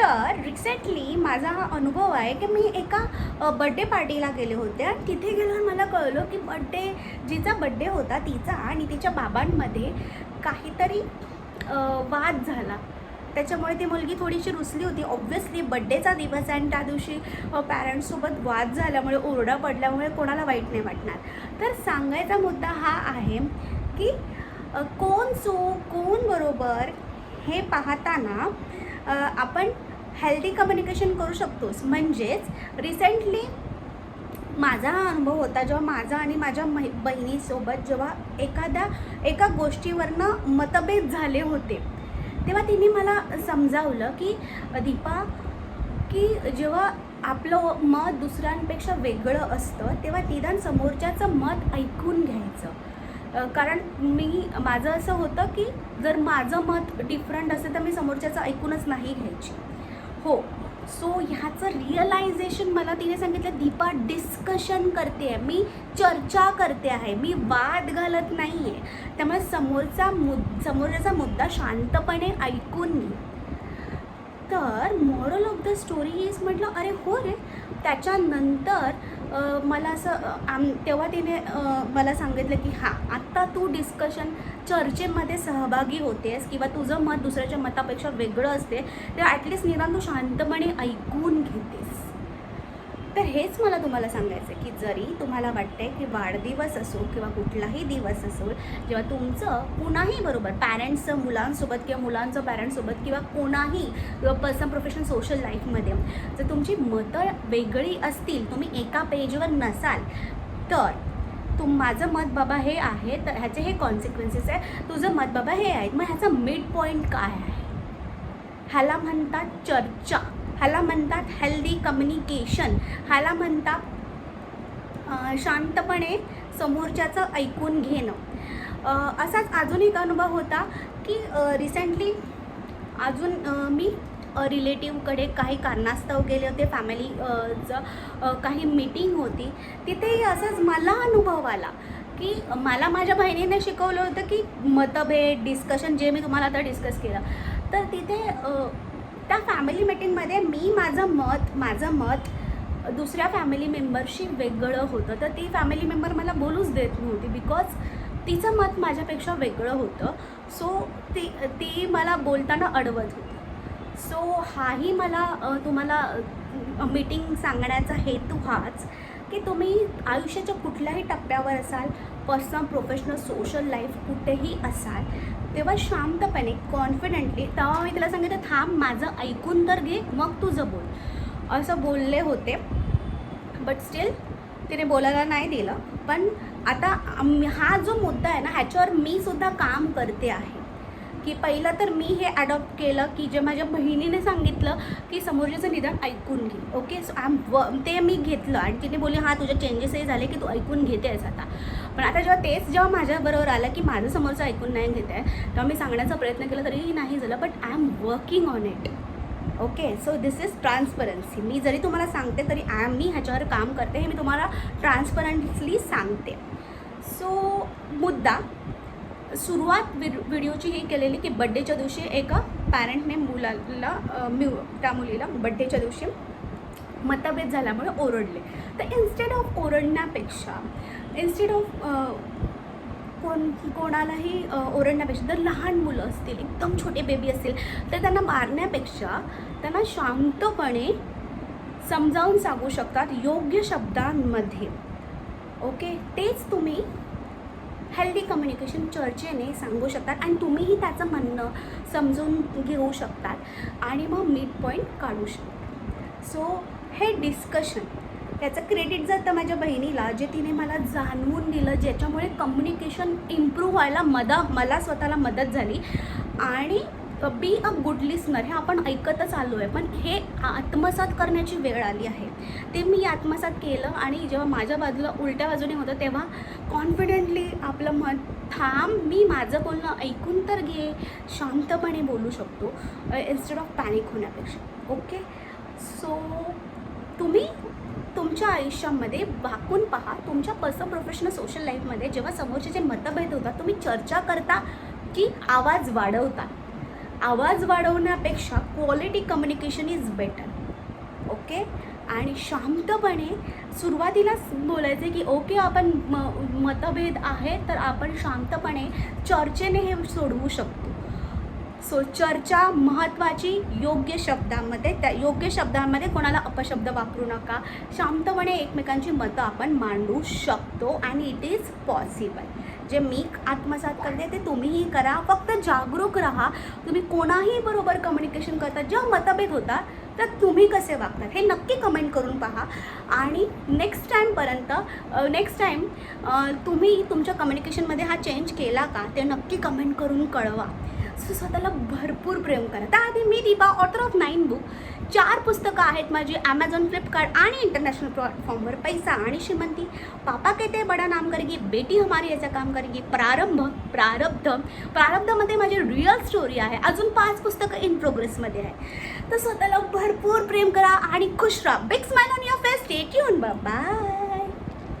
तर रिसेंटली माझा हा अनुभव आहे की मी एका बड्डे पार्टीला गेले होते आणि तिथे गेल्यावर मला कळलं की बड्डे जिचा बड्डे होता तिचा आणि तिच्या बाबांमध्ये काहीतरी वाद झाला. त्याच्यामुळे ती मुलगी थोडीशी रुसली होती. ऑब्व्हियसली बड्डेचा दिवस आहे आणि त्या दिवशी पॅरेंट्ससोबत वाद झाल्यामुळे ओरडा पडल्यामुळे कोणाला वाईट नाही वाटणार. तर सांगायचा मुद्दा हा आहे की कोण चूक कोण बरोबर हे पाहताना आपण हेल्दी कम्युनिकेशन करू शकतोस. म्हणजेच रिसेंटली माझा हा अनुभव होता जेव्हा माझा आणि माझ्या मै बहिणीसोबत जेव्हा एखाद्या एका गोष्टीवरनं मतभेद झाले होते तेव्हा तिने मला समजावलं की दीपा की जेव्हा आपलं मत दुसऱ्यांपेक्षा वेगळं असतं तेव्हा निदान समोरच्याचं मत ऐकून घ्यायचं. कारण मी माझं असं होतं की जर माझं मत डिफरंट असेल तर मी समोरच्याचं ऐकूनच नाही घ्यायची. हो. सो ह्याचं रिअलायझेशन मला तिने सांगितलं दीपा डिस्कशन करते आहे. मी चर्चा करते आहे. मी वाद घालत नाही आहे त्यामुळे समोरचा मुद समोरचा मुद्दा शांतपणे ऐकून घे. तर moral of the story is म्हटलं अरे हो रे. त्याच्यानंतर मला असं आम तेव्हा तिने मला सांगितलं की हां आत्ता तू डिस्कशन चर्चेमध्ये सहभागी होतेस किंवा तुझं मत दुसऱ्याच्या मतापेक्षा वेगळं असते तर ॲटलिस्ट निदान तू शांतपणे ऐकून घेतेस. तर हेच मला तुम्हाला सांगायचं आहे की जरी तुम्हाला वाटते की वाढदिवस असो किंवा कुठलाही दिवस असो जेव्हा तुमचं कुणाही बरोबर पॅरेंट्सचं मुलांसोबत किंवा मुलांचं पॅरेंट्ससोबत किंवा कोणाही पर्सनल प्रोफेशनल सोशल लाईफमध्ये जर तुमची मतं वेगळी असतील तुम्ही एका पेजवर नसाल तर तुम माझं मत बाबा हे आहे तर ह्याचे हे कॉन्सिक्वेन्सेस आहे तुझं मत बाबा हे आहे मग ह्याचा मिड पॉईंट काय आहे? ह्याला म्हणतात चर्चा. ह्याला म्हणतात हेल्दी कम्युनिकेशन ह्याला म्हणतात शांतपणे समोरच्याचं ऐकून घेणं. असाच अजून एक अनुभव होता की रिसेंटली अजून मी रिलेटिव्हकडे काही कारणास्तव गेले होते फॅमिलीचं काही मीटिंग होती. तिथेही असंच मला अनुभव आला की मला माझ्या बहिणीने शिकवलं होतं की मतभेद डिस्कशन जे मी तुम्हाला आता डिस्कस केलं. तर तिथे अ, त्या फॅमिली मीटिंगमध्ये मी माझं मत माझं मत दुसऱ्या फॅमिली मेंबरशी वेगळं होतं. तर ती फॅमिली मेंबर मला बोलूच देत नव्हती बिकॉज तिचं मत माझ्यापेक्षा वेगळं होतं. सो ती ती मला बोलताना अडवत होती. सो हाही मला तुम्हाला मीटिंग सांगण्याचा हेतू हाच. की तुम्ही आयुष्याच्या कुठल्याही टप्प्यावर असाल पर्सनल प्रोफेशनल सोशल लाईफ कुठेही असाल तेव्हा शांतपणे कॉन्फिडेंटली तेव्हा मी तिला सांगितलं थांब माझं ऐकून तर घे मग तुझं बोल. असं बोलले होते. बट स्टील तिने बोलायला नाही दिलं. पण आता हा जो मुद्दा आहे ना ह्याच्यावर मी सुद्धा काम करते आहे. की पहिलं तर मी हे ॲडॉप्ट केलं की जे माझ्या बहिणीने सांगितलं की समोरच्याचं निदान ऐकून घे. ओके सो आम व ते मी घेतलं. आणि तिने बोलली हां तुझे चेंजेसही झाले की तू ऐकून घेतेस आता. पण आता जेव्हा तेच जेव्हा माझ्याबरोबर आलं की माझं समोरचं ऐकून नाही घेत आहे तेव्हा मी सांगण्याचा प्रयत्न केला तरीही नाही झालं. But I am working on it okay so this is transparency मी जरी तुम्हाला सांगते तरी आय एम मी ह्याच्यावर काम करते हे मी तुम्हाला ट्रान्सपरंटली सांगते. सो मुद्दा सुरुवात व्हिडिओची ही केलेली की बड्डेच्या दिवशी एका पॅरेंटने मुलाला म्यू त्या मुलीला बड्डेच्या दिवशी मतभेद झाल्यामुळे ओरडले. तर इन्स्टेड ऑफ ओरडण्यापेक्षा इन्स्टेड ऑफ कोण कोणालाही ओरडण्यापेक्षा जर लहान मुलं असतील एकदम छोटे बेबी असतील तर त्यांना मारण्यापेक्षा त्यांना शांतपणे समजावून सांगू शकतात योग्य शब्दांमध्ये. ओके तेच तुम्ही हेल्दी कम्युनिकेशन चर्चेने सांगू शकतात आणि तुम्हीही त्याचं म्हणणं समजून घेऊ शकतात आणि मग मिड पॉईंट काढू शकतात सो हे डिस्कशन त्याचं क्रेडिट जातं माझ्या बहिणीला जे तिने मला जाणवून दिलं ज्याच्यामुळे कम्युनिकेशन इम्प्रूव्ह व्हायला मदा मला स्वतःला मदत झाली. आणि बी अ गुड लिस्नर हे आपण ऐकतच आलो आहे. पण हे आत्मसात करण्याची वेळ आली आहे. ते मी आत्मसात केलं आणि जेव्हा माझ्या बाजूला उलट्या बाजूने होतं तेव्हा कॉन्फिडेंटली आपलं मन थांब मी माझं बोलणं ऐकून तर घे. शांतपणे बोलू शकतो इन्स्टेड ऑफ पॅनिक होण्यापेक्षा. ओके सो तुम्ही तुमच्या आयुष्यामध्ये वाकून पहा तुमच्या पर्सनल प्रोफेशनल सोशल लाईफमध्ये जेव्हा समोरचे जे मतभेद होतात तुम्ही चर्चा करता की आवाज वाढवता. आवाज वाढवण्यापेक्षा quality communication is better okay आणि शांतपणे सुरुवातीलाच बोलायचे की ओके आपण म मतभेद आहे तर आपण शांतपणे चर्चेने हे सोडवू शकतो. सो चर्चा महत्त्वाची योग्य शब्दांमध्ये त्या योग्य शब्दांमध्ये कोणाला अपशब्द वापरू नका. शांतपणे एकमेकांची मतं आपण मांडू शकतो आणि इट इज पॉसिबल जे मी आत्मसात करते ते तुम्हीही करा. फक्त जागरूक राहा. तुम्ही कोणाही बरोबर कम्युनिकेशन करता जेव्हा मतभेद होतात तर तुम्ही कसे वागतात हे नक्की कमेंट करून पहा. आणि नेक्स्ट टाईमपर्यंत नेक्स्ट टाईम तुम्ही तुमच्या कम्युनिकेशनमध्ये हा चेंज केला का ते नक्की कमेंट करून कळवा. सो स्वतःला भरपूर प्रेम करा. त्याआधी मी Deepa author of nine book चार पुस्तकं आहेत माझी ॲमेझॉन फ्लिपकार्ट आणि इंटरनॅशनल प्लॅटफॉर्मवर पैसा. आणि श्रीमंती पापा कहते बडा नाम करेगी बेटी हमारी याचं काम करेगी. प्रारंभ प्रारब्ध. प्रारब्धमध्ये माझी रिअल स्टोरी आहे. अजून पाच पुस्तकं इन प्रोग्रेसमध्ये आहे तर स्वतःला भरपूर प्रेम करा आणि खुश राहा. Big smile on your face stay tune bye